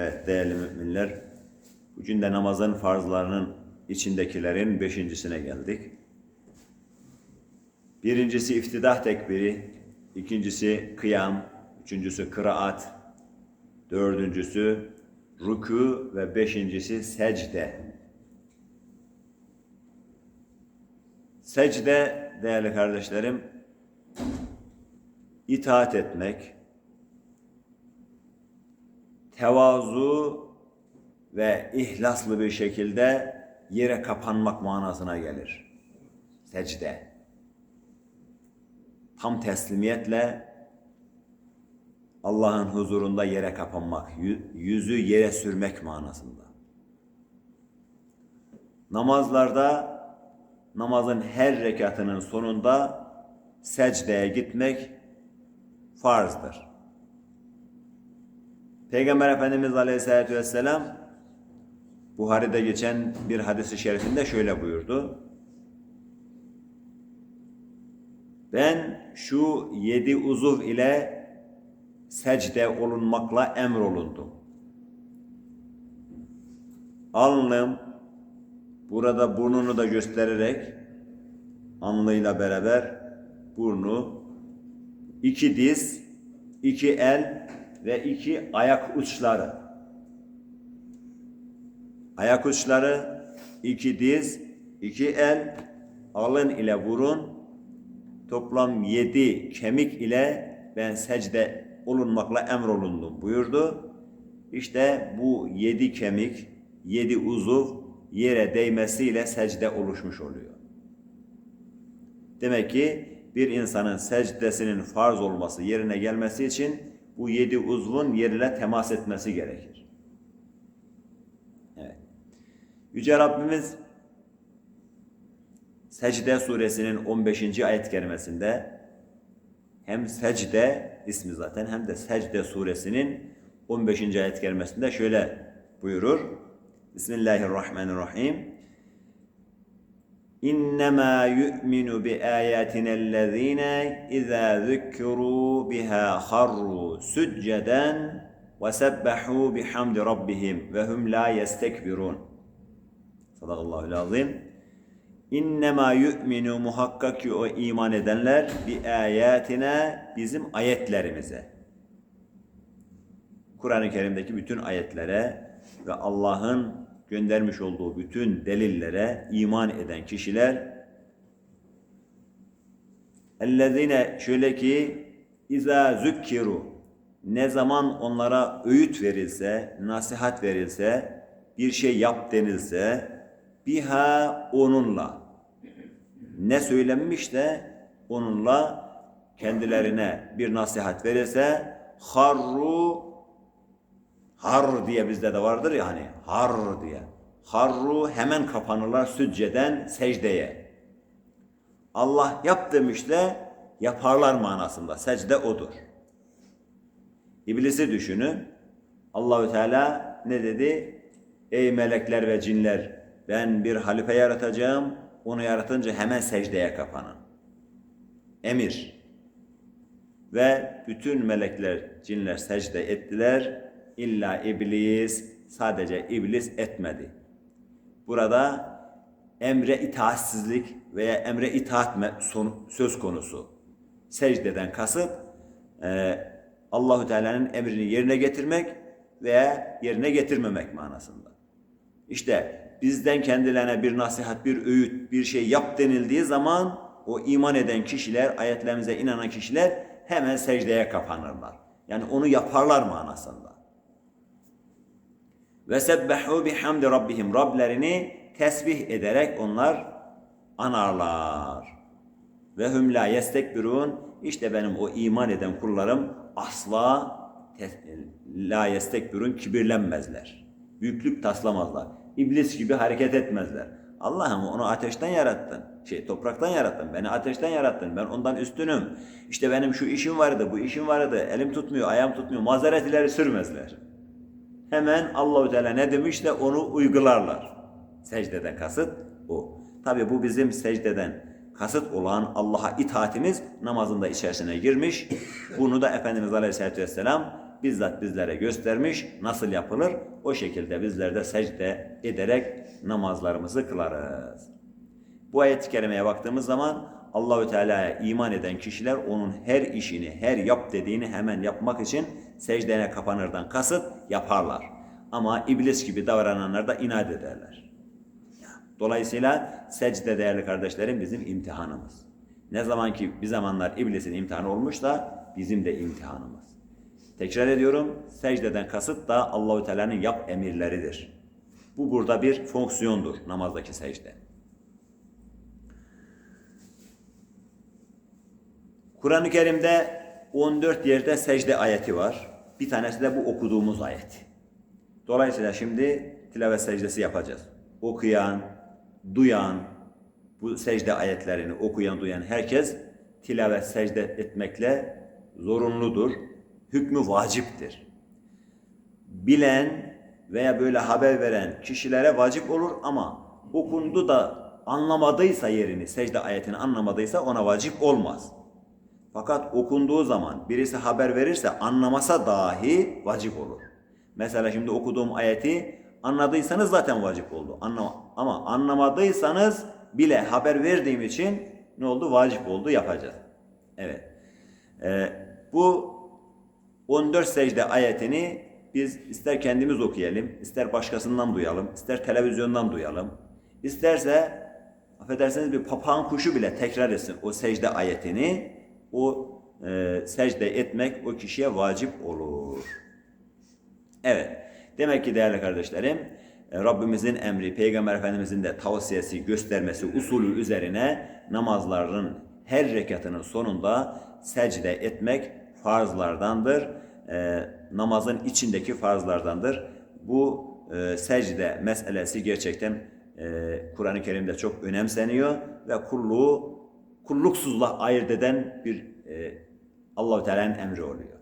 Evet değerli müminler, bugün de namazın farzlarının içindekilerin beşincisine geldik. Birincisi iftidah tekbiri, ikincisi kıyam, üçüncüsü kıraat, dördüncüsü rükû ve beşincisi secde. Secde değerli kardeşlerim, itaat etmek, tevazu ve ihlaslı bir şekilde yere kapanmak manasına gelir. Secde. Tam teslimiyetle Allah'ın huzurunda yere kapanmak, yü- yüzü yere sürmek manasında. Namazlarda namazın her rekatının sonunda secdeye gitmek farzdır. Peygamber Efendimiz Aleyhisselatü Vesselam Buhari'de geçen bir hadisi şerifinde şöyle buyurdu. Ben şu yedi uzuv ile secde olunmakla emrolundum. Alnım burada burnunu da göstererek alnıyla beraber burnu, iki diz, iki el ve iki ayak uçları. Ayak uçları, iki diz, iki el, alın ile burun, toplam yedi kemik ile ben secde olunmakla emrolundum buyurdu. İşte bu yedi kemik, yedi uzuv yere değmesiyle secde oluşmuş oluyor. Demek ki bir insanın secdesinin farz olması, yerine gelmesi için bu yedi uzvun yerine temas etmesi gerekir. Evet. Yüce Rabbimiz Secde suresinin 15. ayet kerimesinde hem secde ismi zaten hem de secde suresinin 15. ayet kerimesinde şöyle buyurur. Bismillahirrahmanirrahim. İnnemâ yu'minu bi âyâtinellezîne izâ zükkürû biha harru sücceden ve sebbehû bihamdi rabbihim ve hum la yestekbirun. Sadakallahu azim. İnnemâ yu'minu muhakkak ki o iman edenler bi ayetine bizim ayetlerimize. Kur'an-ı Kerim'deki bütün ayetlere ve Allah'ın göndermiş olduğu bütün delillere iman eden kişiler ellezine şöyle ki iza zükkiru ne zaman onlara öğüt verilse, nasihat verilse, bir şey yap denilse biha onunla. Ne söylenmiş de onunla kendilerine bir nasihat verirse harru har diye bizde de vardır ya hani har diye. Harru hemen kapanırlar sücceden secdeye. Allah yap demiş de yaparlar manasında. Secde odur. İblisi düşünün. Allahü Teala ne dedi? Ey melekler ve cinler ben bir halife yaratacağım. Onu yaratınca hemen secdeye kapanın. Emir. Ve bütün melekler, cinler secde ettiler. İlla iblis, sadece iblis etmedi. Burada emre itaatsizlik veya emre itaat söz konusu. Secdeden kasıt e, Allahu Teala'nın emrini yerine getirmek veya yerine getirmemek manasında. İşte bizden kendilerine bir nasihat, bir öğüt, bir şey yap denildiği zaman o iman eden kişiler, ayetlerimize inanan kişiler hemen secdeye kapanırlar. Yani onu yaparlar manasında. Ve sebbehu bihamdi rabbihim. Rablerini tesbih ederek onlar anarlar. Ve hum la yestekbirun. İşte benim o iman eden kullarım asla la yestekbirun kibirlenmezler. Büyüklük taslamazlar. İblis gibi hareket etmezler. Allah'ım onu ateşten yarattın. Şey topraktan yarattın. Beni ateşten yarattın. Ben ondan üstünüm. İşte benim şu işim vardı, bu işim vardı. Elim tutmuyor, ayağım tutmuyor. Mazeret ileri sürmezler. Hemen Allahu Teala ne demiş de onu uygularlar. Secdeden kasıt o. Tabi bu bizim secdeden kasıt olan Allah'a itaatimiz namazında içerisine girmiş. Bunu da Efendimiz Aleyhisselatü Vesselam bizzat bizlere göstermiş nasıl yapılır. O şekilde bizler de secde ederek namazlarımızı kılarız. Bu ayet-i kerimeye baktığımız zaman Allahü Teala'ya iman eden kişiler onun her işini, her yap dediğini hemen yapmak için secdene kapanırdan kasıt yaparlar. Ama iblis gibi davrananlar da inat ederler. Dolayısıyla secde değerli kardeşlerim bizim imtihanımız. Ne zaman ki bir zamanlar iblisin imtihanı olmuşsa bizim de imtihanımız. Tekrar ediyorum, secdeden kasıt da Allahü Teala'nın yap emirleridir. Bu burada bir fonksiyondur namazdaki secde. Kur'an-ı Kerim'de 14 yerde secde ayeti var. Bir tanesi de bu okuduğumuz ayet. Dolayısıyla şimdi tilavet secdesi yapacağız. Okuyan, duyan, bu secde ayetlerini okuyan, duyan herkes tilavet secde etmekle zorunludur. Hükmü vaciptir. Bilen veya böyle haber veren kişilere vacip olur ama okundu da anlamadıysa yerini, secde ayetini anlamadıysa ona vacip olmaz. Fakat okunduğu zaman birisi haber verirse anlamasa dahi vacip olur. Mesela şimdi okuduğum ayeti anladıysanız zaten vacip oldu. Anlama, ama anlamadıysanız bile haber verdiğim için ne oldu? Vacip oldu yapacağız. Evet. Ee, bu 14 secde ayetini biz ister kendimiz okuyalım, ister başkasından duyalım, ister televizyondan duyalım. İsterse affedersiniz bir papağan kuşu bile tekrar etsin o secde ayetini. O e, secde etmek o kişiye vacip olur. Evet. Demek ki değerli kardeşlerim e, Rabbimizin emri, Peygamber Efendimizin de tavsiyesi, göstermesi usulü üzerine namazların her rekatının sonunda secde etmek farzlardandır. E, namazın içindeki farzlardandır. Bu e, secde meselesi gerçekten e, Kur'an-ı Kerim'de çok önemseniyor ve kulluğu kulluksuzla ayırt eden bir e, Allahu Teala'nın emri oluyor.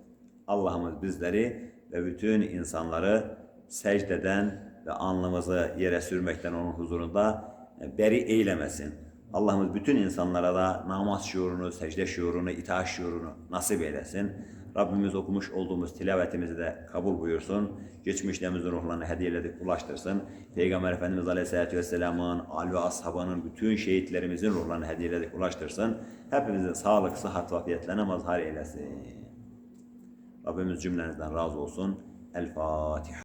Allah'ımız bizleri ve bütün insanları secdeden ve alnımızı yere sürmekten onun huzurunda beri eylemesin. Allah'ımız bütün insanlara da namaz şuurunu, secde şuurunu, itaat şuurunu nasip eylesin. Rabbimiz okumuş olduğumuz tilavetimizi de kabul buyursun. Geçmişlerimizin ruhlarını hediyeledik, ulaştırsın. Peygamber Efendimiz Aleyhisselatü Vesselam'ın, al ve ashabının, bütün şehitlerimizin ruhlarını hediyeledik, ulaştırsın. Hepimizin sağlık, sıhhat ve afiyetlerine mazhar eylesin. Rabbimiz cümlenizden razı olsun. El Fatiha.